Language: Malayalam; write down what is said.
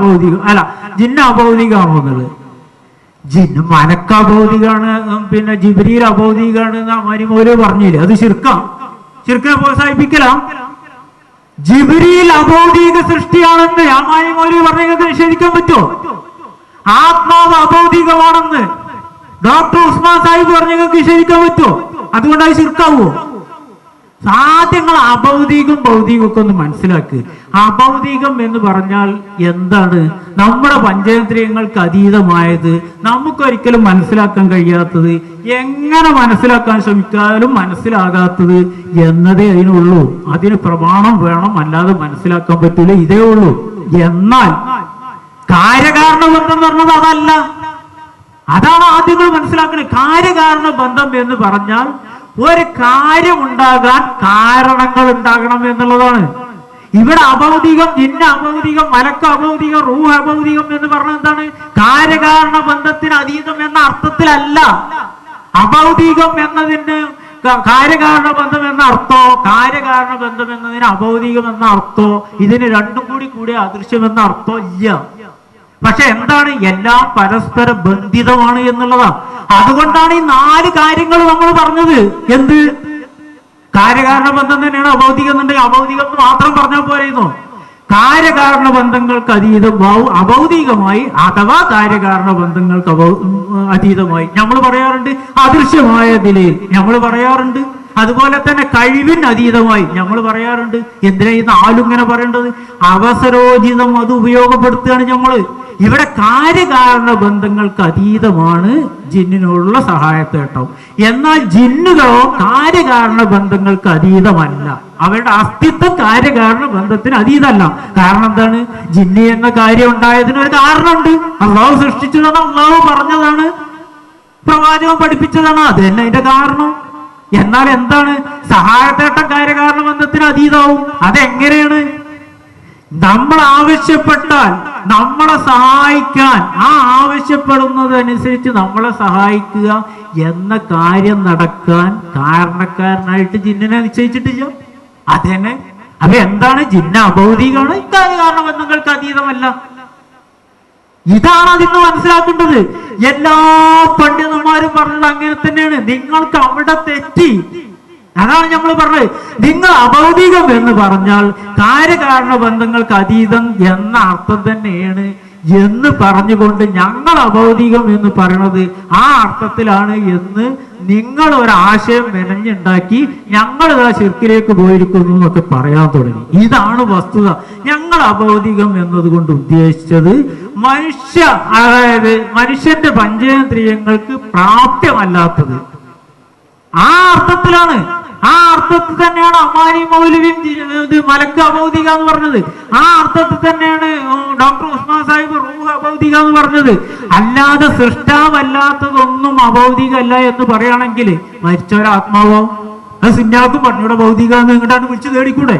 അഭൗതികം അല്ല ജിന്ന അഭൗതികമാണോ ജിന്ന മലക്ക അഭൗതികാണ് പിന്നെ ജിബ്രീൽ അഭൗതികാണ് എന്ന് പറഞ്ഞില്ല? അത് ശിർക്കാം. ശിർക്കിനെ പ്രോത്സാഹിപ്പിക്കലാം. ജിബിരിയിൽ അഭൗതിക സൃഷ്ടിയാണെന്ന് അമ്മായി മൗലവി പറഞ്ഞത് നിഷേധിക്കാൻ പറ്റുമോ? ആത്മാവ് അഭൗതികമാണെന്ന് ഡോക്ടർ ഉസ്മാൻ സാഹിബ് പറഞ്ഞത് നിഷേധിക്കാൻ പറ്റുമോ? അതുകൊണ്ട് അത് ശിർക്കാവോ സാധ്യങ്ങൾ അഭൗതികം ഭൗതികം ഒക്കെ ഒന്ന് മനസ്സിലാക്കുക അഭൗതികം എന്ന് പറഞ്ഞാൽ എന്താണ്? നമ്മുടെ പഞ്ചേന്ദ്രിയങ്ങൾക്ക് അതീതമായത് നമുക്കൊരിക്കലും മനസ്സിലാക്കാൻ കഴിയാത്തത് എങ്ങനെ മനസ്സിലാക്കാൻ ശ്രമിച്ചാലും മനസ്സിലാകാത്തത് എന്നതേ അതിനുള്ളൂ. അതിന് പ്രമാണം വേണം അല്ലാതെ മനസ്സിലാക്കാൻ പറ്റൂല ഇതേ ഉള്ളൂ. എന്നാൽ കാര്യകാരണ ബന്ധം എന്ന് പറഞ്ഞത് അതല്ല. അതാണ് ആദ്യങ്ങൾ മനസ്സിലാക്കുന്നത് കാര്യകാരണ ബന്ധം എന്ന് പറഞ്ഞാൽ ഒരു കാര്യം ഉണ്ടാകാൻ കാരണങ്ങൾ ഉണ്ടാകണം എന്നുള്ളതാണ്. ഇവിടെ അഭൗതികം ജിന്ന അഭൗതികം മലക്ക അഭൗതികം റൂഹ് അഭൗതികം എന്ന് പറഞ്ഞ എന്താണ്? കാര്യകാരണ ബന്ധത്തിന് അതീതം എന്ന അർത്ഥത്തിലല്ല. അഭൗതികം എന്നതിന് കാര്യകാരണ ബന്ധം എന്ന അർത്ഥോ കാര്യകാരണ ബന്ധം എന്നതിന് അഭൗതികം എന്ന അർത്ഥോ ഇതിന് രണ്ടും കൂടി കൂടി അദൃശ്യം എന്ന അർത്ഥോ ഇല്ല. പക്ഷെ എന്താണ്? എല്ലാം പരസ്പര ബന്ധിതമാണ് എന്നുള്ളതാ അതുകൊണ്ടാണ് ഈ നാല് കാര്യങ്ങൾ നമ്മൾ പറഞ്ഞത്. എന്ത്? കാര്യകാരണ ബന്ധം തന്നെയാണ് അഭൗതികം എന്നുണ്ടെങ്കിൽ അഭൗതികം എന്ന് മാത്രം പറഞ്ഞാൽ പോരായിരുന്നു കാര്യകാരണ ബന്ധങ്ങൾക്ക് അതീതം അഭൗതികമായി അഥവാ കാര്യകാരണ ബന്ധങ്ങൾക്ക് അതീതമായി. നമ്മൾ പറയാറുണ്ട് അദൃശ്യമായ നിലയിൽ. നമ്മൾ പറയാറുണ്ട് അതുപോലെ തന്നെ കഴിവിന് അതീതമായി. നമ്മൾ പറയാറുണ്ട് എന്തിനാ നാലും ഇങ്ങനെ പറയേണ്ടത്? അവസരോചിതം അത് ഉപയോഗപ്പെടുത്തുകയാണ് നമ്മൾ ഇവിടെ കാര്യകാരണ ബന്ധങ്ങൾക്ക് അതീതമാണ് ജിന്നിനോടുള്ള സഹായത്തേട്ടം. എന്നാൽ ജിന്നുകളോ കാര്യകാരണ ബന്ധങ്ങൾക്ക് അതീതമല്ല. അവരുടെ അസ്തിത്വം കാര്യകാരണ ബന്ധത്തിന് അതീതമല്ല. കാരണം എന്താണ്? ജിന്നി എന്ന കാര്യം ഉണ്ടായതിന് ഒരു കാരണമുണ്ട്. അള്ളാഹു സൃഷ്ടിച്ചതാണ് അള്ളാഹു പറഞ്ഞതാണ് പ്രവാചകം പഠിപ്പിച്ചതാണ്. അത് തന്നെ അതിന്റെ കാരണം. എന്നാൽ എന്താണ്? സഹായത്തേട്ടം കാര്യകാരണ ബന്ധത്തിന് അതീതാവും. അതെ ആവശ്യപ്പെട്ടാൽ നമ്മളെ സഹായിക്കാൻ ആ ആവശ്യപ്പെടുന്നതനുസരിച്ച് നമ്മളെ സഹായിക്കുക എന്ന കാര്യം നടക്കാൻ കാരണക്കാരനായിട്ട് ജിന്നിനെ നിശ്ചയിച്ചിട്ടില്ല. അതന്നെ അപ്പൊ എന്താണ് ജിന്ന അഭൗതികമാണ്? കാരണം ബന്ധങ്ങൾക്ക് അതീതമല്ല. ഇതാണ് അതിന്ന് മനസ്സിലാക്കേണ്ടത്. എല്ലാ പണ്ഡിതന്മാരും പറഞ്ഞത് അങ്ങനെ തന്നെയാണ്. നിങ്ങൾക്ക് അവിടെ തെറ്റി അതാണ് നമ്മൾ പറഞ്ഞത്. നിങ്ങൾ അഭൗതികം എന്ന് പറഞ്ഞാൽ കാര്യകാരണ ബന്ധങ്ങൾക്ക് അതീതം എന്ന അർത്ഥം തന്നെയാണ് എന്ന് പറഞ്ഞുകൊണ്ട് ഞങ്ങൾ അഭൗതികം എന്ന് പറയണത്. ആ അർത്ഥത്തിലാണ് എന്ന് നിങ്ങൾ ഒരാശയം മെനഞ്ഞുണ്ടാക്കി ഞങ്ങൾ ആ ശിർക്കിലേക്ക് പോയിരിക്കുന്നു എന്നൊക്കെ പറയാൻ തുടങ്ങി. ഇതാണ് വസ്തുത. ഞങ്ങൾ അഭൗതികം എന്നതുകൊണ്ട് ഉദ്ദേശിച്ചത് മനുഷ്യ അതായത് മനുഷ്യന്റെ പഞ്ചേന്ദ്രിയങ്ങൾക്ക് പ്രാപ്യമല്ലാത്തത്. ആ അർത്ഥത്തിലാണ്. അർത്ഥത്തിൽ തന്നെയാണ് അമ്മാനി മൗലവിയും ഇത് മലക്ക് അബൗദിക എന്ന് പറഞ്ഞത്. ആ അർത്ഥത്തിൽ തന്നെയാണ് ഡോക്ടർ ഉസ്മാൻ സാഹിബ് റൂഹ് അബൗദിക എന്ന് പറഞ്ഞത്. അല്ലാതെ സൃഷ്ടാവല്ലാത്തതൊന്നും അഭൗതികല്ല എന്ന് പറയുകയാണെങ്കിൽ മരിച്ചവരാത്മാവോ അത് സിന്നാക്കും പറഞ്ഞൂടെ ഭൗതിക എന്ന്. ഇങ്ങോട്ടാണ് വിളിച്ചു തേടിക്കൂടെ?